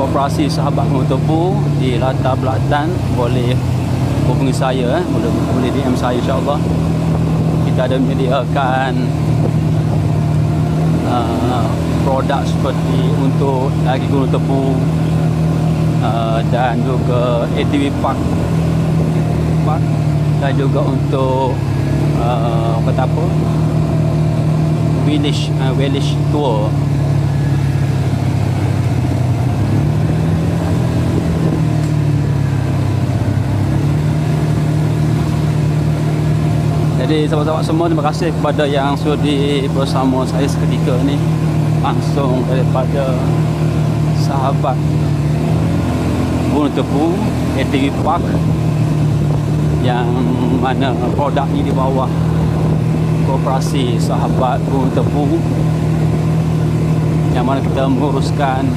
Koperasi Sahabat Tebu di latar belakang boleh hubungi saya eh. boleh, boleh DM saya insyaAllah. Kita ada menyediakan uh, produk seperti untuk lagi Gunung Tebu uh, dan juga ATV Park. Park. Dan juga untuk uh, kata apa? Village uh, village tour Jadi sahabat-sahabat semua terima kasih kepada yang sudi bersama saya seketika ni. Langsung daripada sahabat Gunung Tepu ATV Park yang mana produk ni di bawah koperasi sahabat Gunung Tepu yang mana kita menguruskan